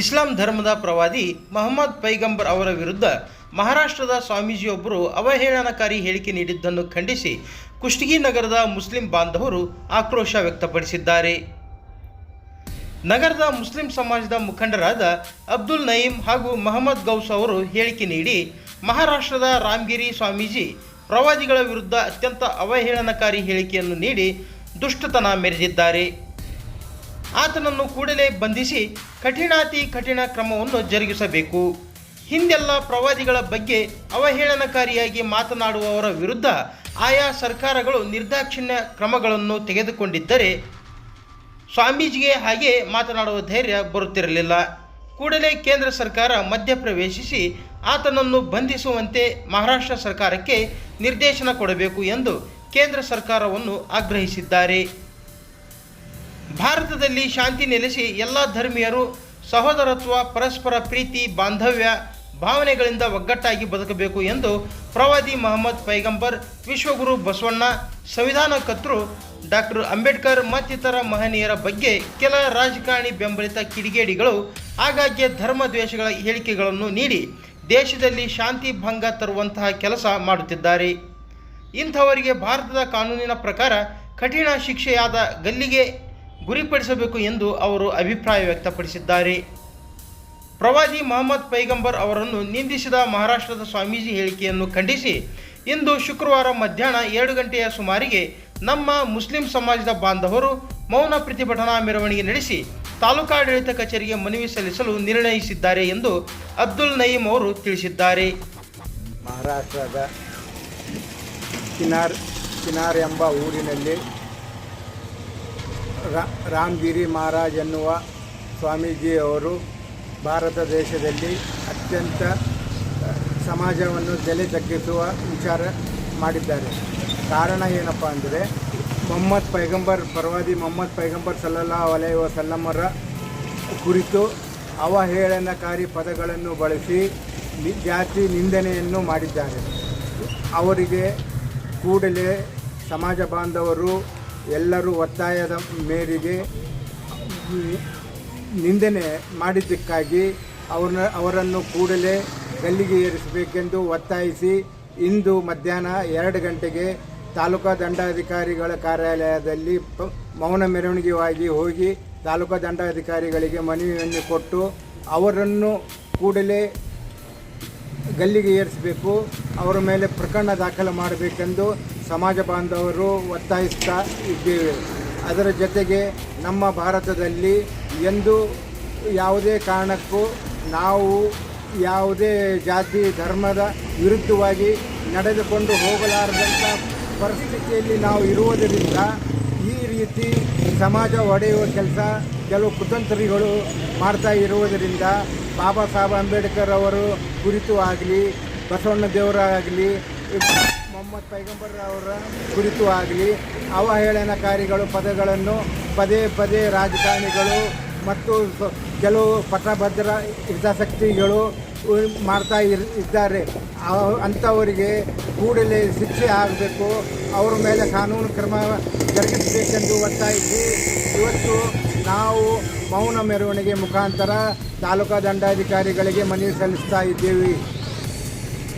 ಇಸ್ಲಾಂ ಧರ್ಮದ ಪ್ರವಾದಿ ಮಹಮ್ಮದ್ ಪೈಗಂಬರ್ ಅವರ ವಿರುದ್ಧ ಮಹಾರಾಷ್ಟ್ರದ ಸ್ವಾಮೀಜಿಯೊಬ್ಬರು ಅವಹೇಳನಕಾರಿ ಹೇಳಿಕೆ ನೀಡಿದ್ದನ್ನು ಖಂಡಿಸಿ ಕುಷ್ಟಗಿ ನಗರದ ಮುಸ್ಲಿಂ ಬಾಂಧವರು ಆಕ್ರೋಶ ವ್ಯಕ್ತಪಡಿಸಿದ್ದಾರೆ. ನಗರದ ಮುಸ್ಲಿಂ ಸಮಾಜದ ಮುಖಂಡರಾದ ಅಬ್ದುಲ್ ನಯೀಂ ಹಾಗೂ ಮಹಮ್ಮದ್ ಗೌಸ್ ಅವರು ಹೇಳಿಕೆ ನೀಡಿ ಮಹಾರಾಷ್ಟ್ರದ ರಾಮಗಿರಿ ಸ್ವಾಮೀಜಿ ಪ್ರವಾದಿಗಳ ವಿರುದ್ಧ ಅತ್ಯಂತ ಅವಹೇಳನಕಾರಿ ಹೇಳಿಕೆಯನ್ನು ನೀಡಿ ದುಷ್ಟತನ ಮೆರೆದಿದ್ದಾರೆ. ಆತನನ್ನು ಕೂಡಲೇ ಬಂಧಿಸಿ ಕಠಿಣಾತಿ ಕಠಿಣ ಕ್ರಮವನ್ನು ಜರುಗಿಸಬೇಕು. ಹಿಂದೆಲ್ಲ ಪ್ರವಾದಿಗಳ ಬಗ್ಗೆ ಅವಹೇಳನಕಾರಿಯಾಗಿ ಮಾತನಾಡುವವರ ವಿರುದ್ಧ ಆಯಾ ಸರ್ಕಾರಗಳು ನಿರ್ದಾಕ್ಷಿಣ್ಯ ಕ್ರಮಗಳನ್ನು ತೆಗೆದುಕೊಂಡಿದ್ದರೆ ಸ್ವಾಮೀಜಿಗೆ ಹಾಗೆ ಮಾತನಾಡುವ ಧೈರ್ಯ ಬರುತ್ತಿರಲಿಲ್ಲ. ಕೂಡಲೇ ಕೇಂದ್ರ ಸರ್ಕಾರ ಮಧ್ಯಪ್ರವೇಶಿಸಿ ಆತನನ್ನು ಬಂಧಿಸುವಂತೆ ಮಹಾರಾಷ್ಟ್ರ ಸರ್ಕಾರಕ್ಕೆ ನಿರ್ದೇಶನ ಕೊಡಬೇಕು ಎಂದು ಕೇಂದ್ರ ಸರ್ಕಾರವನ್ನು ಆಗ್ರಹಿಸಿದ್ದಾರೆ. ಭಾರತದಲ್ಲಿ ಶಾಂತಿ ನೆಲೆಸಿ ಎಲ್ಲ ಧರ್ಮೀಯರು ಸಹೋದರತ್ವ, ಪರಸ್ಪರ ಪ್ರೀತಿ, ಬಾಂಧವ್ಯ, ಭಾವನೆಗಳಿಂದ ಒಗ್ಗಟ್ಟಾಗಿ ಬದುಕಬೇಕು ಎಂದು ಪ್ರವಾದಿ ಮಹಮ್ಮದ್ ಪೈಗಂಬರ್, ವಿಶ್ವಗುರು ಬಸವಣ್ಣ, ಸಂವಿಧಾನ ಕರ್ತೃ ಡಾಕ್ಟರ್ ಅಂಬೇಡ್ಕರ್ ಮತ್ತಿತರ ಮಹನೀಯರ ಬಗ್ಗೆ ಕೆಲ ರಾಜಕಾರಣಿ ಬೆಂಬಲಿತ ಕಿಡಿಗೇಡಿಗಳು ಆಗಾಗ್ಗೆ ಧರ್ಮ ದ್ವೇಷಗಳ ಹೇಳಿಕೆಗಳನ್ನು ನೀಡಿ ದೇಶದಲ್ಲಿ ಶಾಂತಿ ಭಂಗ ತರುವಂತಹ ಕೆಲಸ ಮಾಡುತ್ತಿದ್ದಾರೆ. ಇಂಥವರಿಗೆ ಭಾರತದ ಕಾನೂನಿನ ಪ್ರಕಾರ ಕಠಿಣ ಶಿಕ್ಷೆಯಾದ ಗಲ್ಲಿಗೆ ಗುರಿಪಡಿಸಬೇಕು ಎಂದು ಅವರು ಅಭಿಪ್ರಾಯ ವ್ಯಕ್ತಪಡಿಸಿದ್ದಾರೆ. ಪ್ರವಾದಿ ಮಹಮ್ಮದ್ ಪೈಗಂಬರ್ ಅವರನ್ನು ನಿಂದಿಸಿದ ಮಹಾರಾಷ್ಟ್ರದ ಸ್ವಾಮೀಜಿ ಹೇಳಿಕೆಯನ್ನು ಖಂಡಿಸಿ, ಇಂದು ಶುಕ್ರವಾರ ಮಧ್ಯಾಹ್ನ ಎರಡು ಗಂಟೆಯ ಸುಮಾರಿಗೆ ನಮ್ಮ ಮುಸ್ಲಿಂ ಸಮಾಜದ ಬಾಂಧವರು ಮೌನ ಪ್ರತಿಭಟನಾ ಮೆರವಣಿಗೆ ನಡೆಸಿ ತಾಲೂಕಾಡಳಿತ ಕಚೇರಿಗೆ ಮನವಿ ಸಲ್ಲಿಸಲು ನಿರ್ಣಯಿಸಿದ್ದಾರೆ ಎಂದು ಅಬ್ದುಲ್ ನಯೀಂ ಅವರು ತಿಳಿಸಿದ್ದಾರೆ. ಮಹಾರಾಷ್ಟ್ರದ ಕಿನಾರ್ ಕಿನಾರ್ ಎಂಬ ಊರಿನಲ್ಲಿ ರಾಮಗಿರಿ ಮಹಾರಾಜ್ ಎನ್ನುವ ಸ್ವಾಮೀಜಿಯವರು ಭಾರತ ದೇಶದಲ್ಲಿ ಅತ್ಯಂತ ಸಮಾಜವನ್ನು ತಲೆ ತಗ್ಗಿಸುವ ವಿಚಾರ ಮಾಡಿದ್ದಾರೆ. ಕಾರಣ ಏನಪ್ಪ ಅಂದರೆ, ಮೊಹಮ್ಮದ್ ಪೈಗಂಬರ್, ಪರವಾದಿ ಮೊಹಮ್ಮದ್ ಪೈಗಂಬರ್ ಸಲ್ಲಲ್ಲಾ ವಲಯ ವಸಲ್ಲಮರ ಕುರಿತು ಅವಹೇಳನಕಾರಿ ಪದಗಳನ್ನು ಬಳಸಿ ಜಾತಿ ನಿಂದನೆಯನ್ನು ಮಾಡಿದ್ದಾರೆ. ಅವರಿಗೆ ಕೂಡಲೇ ಸಮಾಜ ಬಾಂಧವರು ಎಲ್ಲರೂ ಒತ್ತಾಯದ ಮೇರೆಗೆ ನಿಂದನೆ ಮಾಡಿದ್ದಕ್ಕಾಗಿ ಅವ್ರನ್ನ ಅವರನ್ನು ಕೂಡಲೇ ಗಲ್ಲಿಗೆ ಏರಿಸಬೇಕೆಂದು ಒತ್ತಾಯಿಸಿ ಇಂದು ಮಧ್ಯಾಹ್ನ ಎರಡು ಗಂಟೆಗೆ ತಾಲೂಕಾ ದಂಡಾಧಿಕಾರಿಗಳ ಕಾರ್ಯಾಲಯದಲ್ಲಿ ಮೌನ ಮೆರವಣಿಗೆಯಾಗಿ ಹೋಗಿ ತಾಲೂಕಾ ದಂಡಾಧಿಕಾರಿಗಳಿಗೆ ಮನವಿಯನ್ನು ಕೊಟ್ಟು ಅವರನ್ನು ಕೂಡಲೇ ಗಲ್ಲಿಗೆ ಏರಿಸಬೇಕು, ಅವರ ಮೇಲೆ ಪ್ರಕರಣ ದಾಖಲು ಮಾಡಬೇಕೆಂದು ಸಮಾಜ ಬಾಂಧವರು ಒತ್ತಾಯಿಸ್ತಾ ಇದ್ದೇವೆ. ಅದರ ಜೊತೆಗೆ ನಮ್ಮ ಭಾರತದಲ್ಲಿ ಎಂದು ಯಾವುದೇ ಕಾರಣಕ್ಕೂ ನಾವು ಯಾವುದೇ ಜಾತಿ, ಧರ್ಮದ ವಿರುದ್ಧವಾಗಿ ನಡೆದುಕೊಂಡು ಹೋಗಲಾರದಂಥ ಪರಿಸ್ಥಿತಿಯಲ್ಲಿ ನಾವು ಇರುವುದರಿಂದ ಈ ರೀತಿ ಸಮಾಜ ಒಡೆಯುವ ಕೆಲಸ ಕೆಲವು ಕುತಂತ್ರಿಗಳು ಮಾಡ್ತಾ ಇರುವುದರಿಂದ ಬಾಬಾ ಸಾಹೇಬ್ ಅಂಬೇಡ್ಕರ್ ಅವರು ಕುರಿತು ಆಗಲಿ, ಬಸವಣ್ಣ ದೇವರಾಗಲಿ ಮೊಹಮ್ಮದ್ ಪೈಗಂಬರ್ ಅವರ ಕುರಿತು ಆಗಲಿ ಅವಹೇಳನಕಾರಿಗಳು ಪದಗಳನ್ನು ಪದೇ ಪದೇ ರಾಜಕಾರಣಿಗಳು ಮತ್ತು ಕೆಲವು ಪಟ್ಟಭದ್ರ ಹಿತಾಸಕ್ತಿಗಳು ಮಾಡ್ತಾ ಇರ್, ಇದ್ದಾರೆ. ಅಂಥವರಿಗೆ ಕೂಡಲೇ ಶಿಕ್ಷೆ ಆಗಬೇಕು. ಅವರ ಮೇಲೆ ಕಾನೂನು ಕ್ರಮ ಜರುಗಿಸಬೇಕೆಂದು ಒತ್ತಾಯಿಸಿ, ಇವತ್ತು ನಾವು ಮೌನ ಮೆರವಣಿಗೆ ಮುಖಾಂತರ ತಾಲೂಕಾ ದಂಡಾಧಿಕಾರಿಗಳಿಗೆ ಮನವಿ ಸಲ್ಲಿಸ್ತಾ ಇದ್ದೇವೆ.